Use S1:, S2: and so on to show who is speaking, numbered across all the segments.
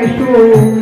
S1: I'm so.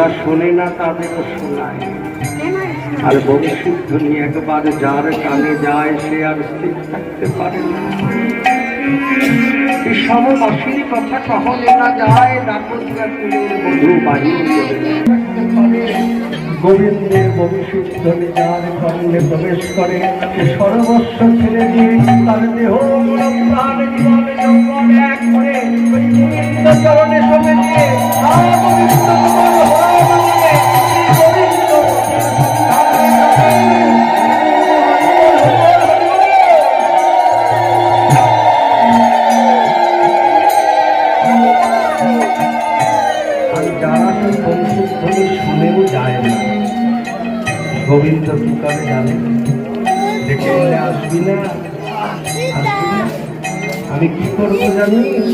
S1: যারা শোনে না তাদেরও শোনায়। আর ভবিষ্যৎ ধ্বনি একবার যার কানে যায়, সে আর স্থির থাকতে পারে না। না যায় ভবিষ্যৎ ধ্বনি যার প্রবেশ করে সর্বস্ব ছেড়ে দিয়ে তার দেহ
S2: দিন তো দোকানে করে
S1: জানে দেখে বলে আসবি না আমি কি করব জানিস?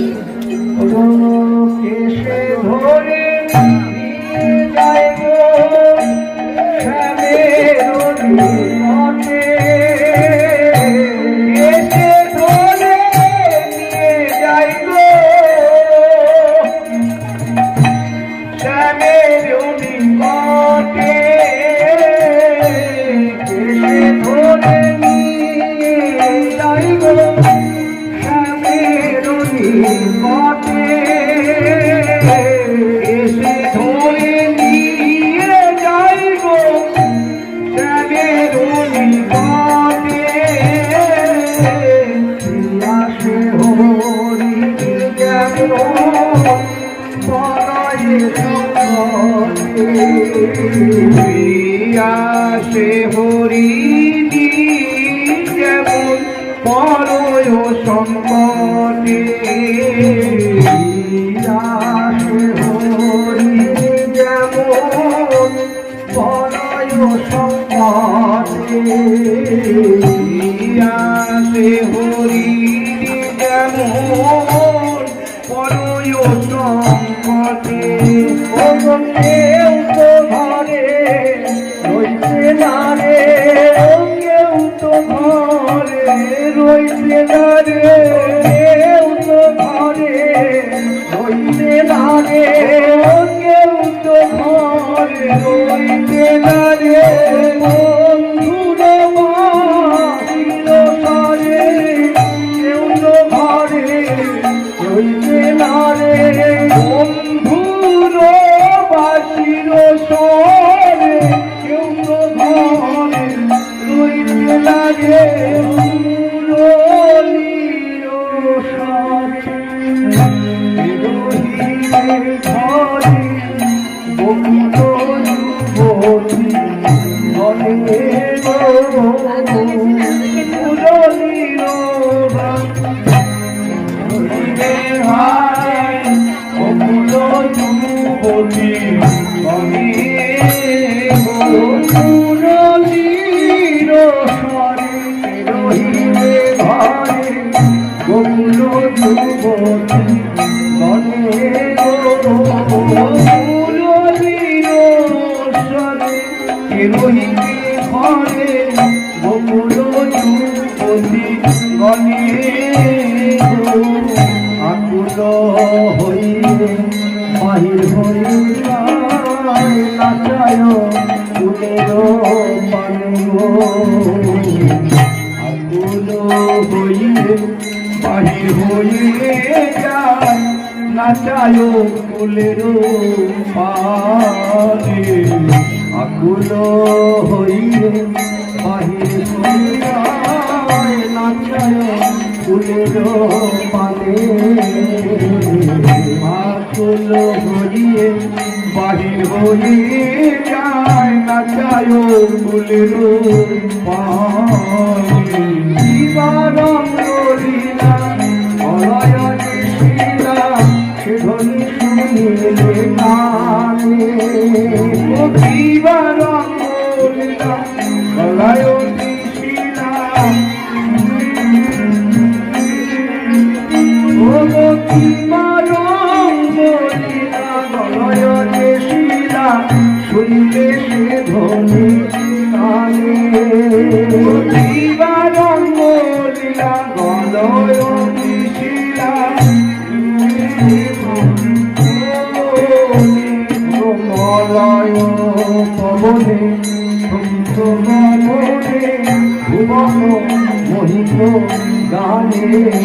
S1: আসে হরি যেমন পরয় সম্পদে। লাগে। নাচায় ফুলের পানে আকুল হইয়ে বাহির হয়ে যায় নাচায় ফুলের পানে আকুল হইয়ে বাহির হয়ে যায় নাচায় ফুলের পানে জীবনম ললিলা কানে?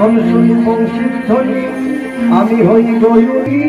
S1: শুনি বংশীর ধ্বনি আমি হই গয়ুরি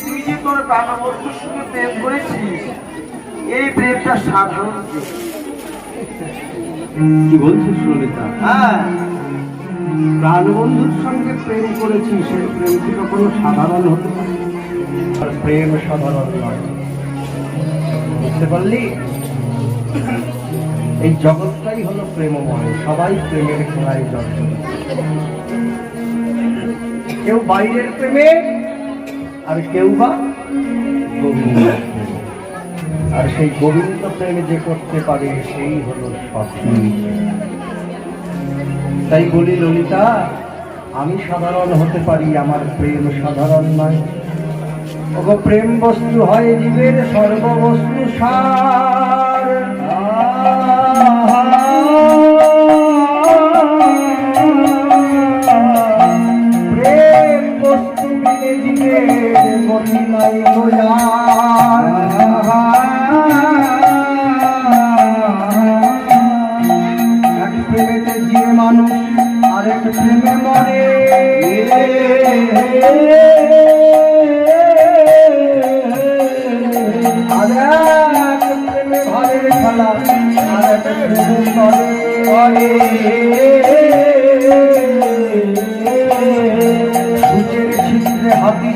S2: তুই যে তোর প্রাণবন্ধুর সঙ্গে প্রেম করেছিস এই প্রেমটা সাধারণ
S1: কি বলছিস ললিতা
S2: হ্যাঁ।
S1: প্রাণবন্ধুর সঙ্গে প্রেম করেছি সেই প্রেম কি কখনো সাধারণ হতে পারে? আর প্রেম সাধারণ নয়। বুঝতে পারলি? এই জগৎটাই হলো প্রেমময় সবাই প্রেমের খেলায় জড়িত। কেউ বাইরের প্রেমে আর কেউ বা আর সেই গোবিন্দ প্রেম যে করতে পারে, সেই হলো তাই বলি ললিতা, আমি সাধারণ হতে পারি, আমার প্রেম সাধারণ নয়। ওগো প্রেম বস্তু হয় জীবের সর্ববস্তু সার। মিলে জীবের এক প্রেমেতে যে মানুষ আরেক প্রেমে মরে আর প্রেমে ঘরের খেলা আর এক প্রেমে করে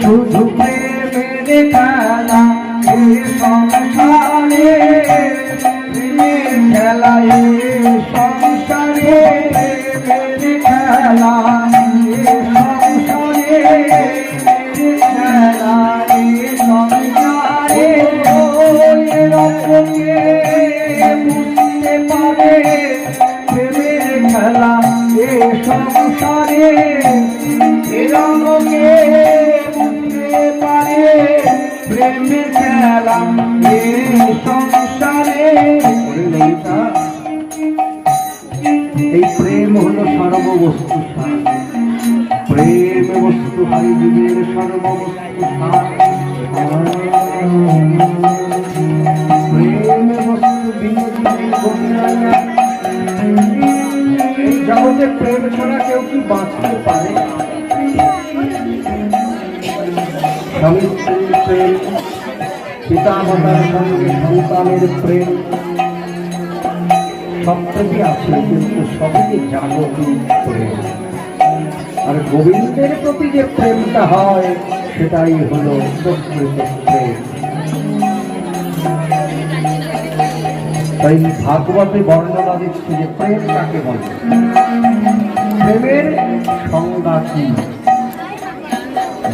S1: শুধু প্রেমের খেলা সংসারে, প্রেমের খেলা, এ সংসারে খেলা সংসারে, প্রেমের খেলা, এ সংসারে ও জগতে প্রেম ছাড়া কেউ কি বাঁচতে পারে? স্বামী স্ত্রীর প্রেম, পিতা মাতার সঙ্গে সন্তানের প্রেম সবটুকুই আছে কিন্তু সবই জাগতিক প্রেম আর গোবিন্দের প্রতি যে প্রেমটা হয়, সেটাই হলো প্রকৃত প্রেম। তাই ভাগবতে বর্ণনা দিচ্ছে যে প্রেম কাকে বলে? প্রেমের সংজ্ঞা কি?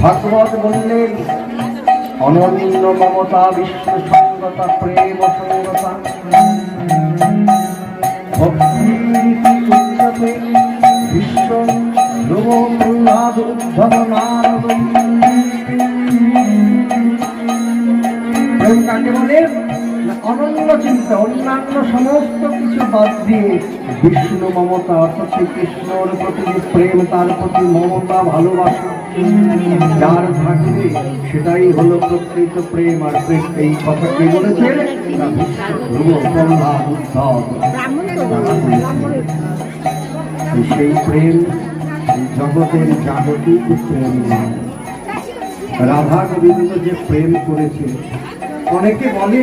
S1: ভাগবত বললেন, অনন্য মমতা বিশ্ব সঙ্গতা, প্রেম সঙ্গতা। বিশ্ব অনন্য চিন্তা, অন্যান্য সমস্ত কিছু বাদ দিয়ে বিষ্ণু মমতা, অর্থাৎ সেই কৃষ্ণর প্রতি যে প্রেম, তার প্রতি মমতা, ভালোবাসা, যার থাকবে সেটাই হলো প্রকৃত প্রেম আর প্রেম। এই কথা কে বলেছেন। সেই প্রেম জগতের জাগতিক প্রেম রাধা গোবিন্দ যে প্রেম করেছে, অনেকে বলে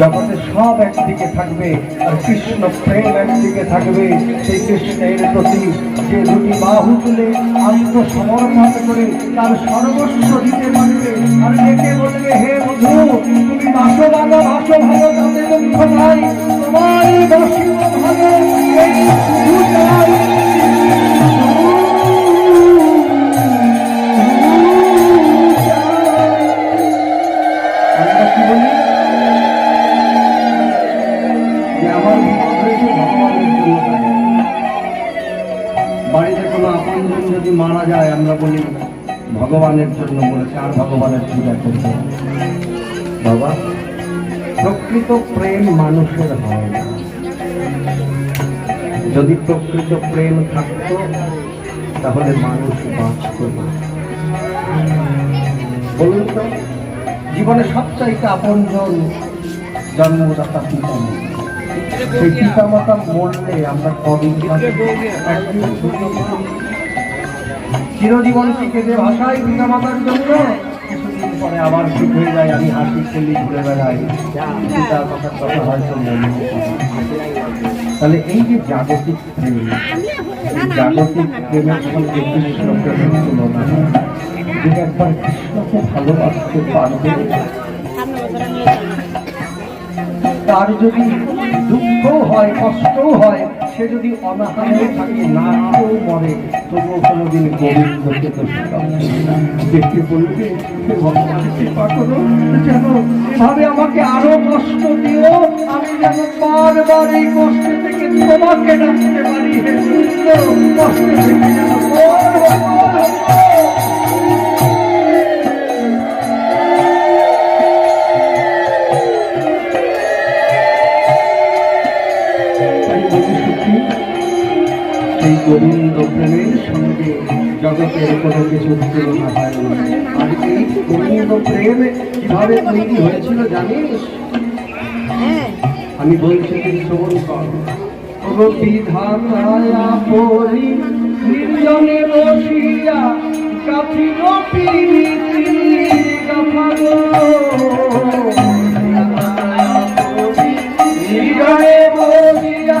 S1: জগতে সব একদিকে থাকবে, আর কৃষ্ণ প্রেম একদিকে থাকবে। সেই কৃষ্ণের প্রতি যে দুটি বাহু তুলে আত্মসমর্পণ করে, তার সর্বস্ব দিতে পারবে। আর ডেকে বলবে, হে বধু তুমি বাসো ভালো ভাসো ভালো তাতে দুঃখ নাই তোমারই বসিব ভালো, এই শুধু বাড়িতে কোনো আপনজন যদি মারা যায়, আমরা বলি ভগবানের জন্য বলেছে, আর ভগবানের পূজা করবে না। বাবা, প্রকৃত প্রেম মানুষের হয় না। যদি প্রকৃত প্রেম থাকতো, তাহলে মানুষ বাঁচত না। বলুন তো, জীবনে সবচাইতে আপনজন জন্মদাতা পিতা সেই পিতা মাতা মরলে আমরা কদিন চিরজীবন শিখে যে ভাষায় পিতা মাতার জন্য কিছুদিন পরে আবার ঠিক হয়ে যায় আমি হাসি খেলি ঘুরে বেড়াই কথা হয়তো মনে তাহলে এই যে জাগতিক প্রেম জাগতিক প্রেমের সঙ্গে তুলনা হয়। একবার কৃষ্ণকে ভালোবাসতে পারবে তার যদি দুঃখও হয় কষ্টও হয়, সে যদি অনাহারে থাকে না খেয়েও মরে, তবুও কোনোদিন গোবিন্দকে তো দেখতে বলবে যেন এভাবে আমাকে আরও কষ্ট দিও। আমি যেন বারবার এই কষ্ট থেকে তোমাকে ডাকতে পারি। কষ্ট থেকে যেন গোবিন্দ প্রেমের সঙ্গে জগতের কোনো কিছু তুলনা হয় না? আর এই গোবিন্দ প্রেম কীভাবে তৈরি হয়েছিল জানিস? আমি বলছি তুই শ্রবণ কর। বিধাতায়া পরি নির্জনে বসিয়া নির্জনে বসিয়া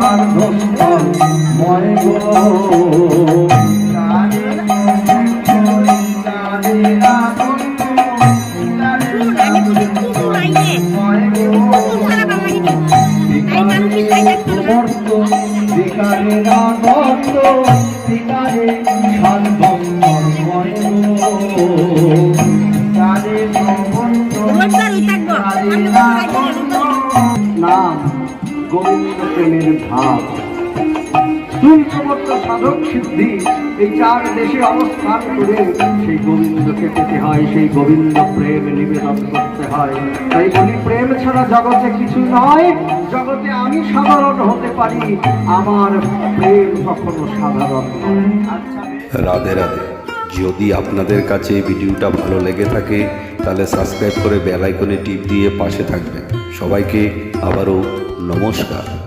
S1: সার্ধস্থল ময় গো। গোবিন্দ প্রেমের ভাব দুই সমস্ত সাধক সিদ্ধি এই চার দেশে অবস্থান করে সেই গোবিন্দকে পেতে হয় সেই গোবিন্দ প্রেম নিবেদন করতে হয় তাই বলি প্রেম ছাড়া জগতে কিছু নয় জগতে আমি সাধারণ হতে পারি আমার প্রেম কখনো সাধারণ
S3: রাধে রাধে। যদি আপনাদের কাছে ভিডিওটা ভালো লেগে থাকে, তাহলে সাবস্ক্রাইব করে বেল আইকনে টিপ দিয়ে পাশে থাকবেন। সবাইকে আবারও নমস্কার।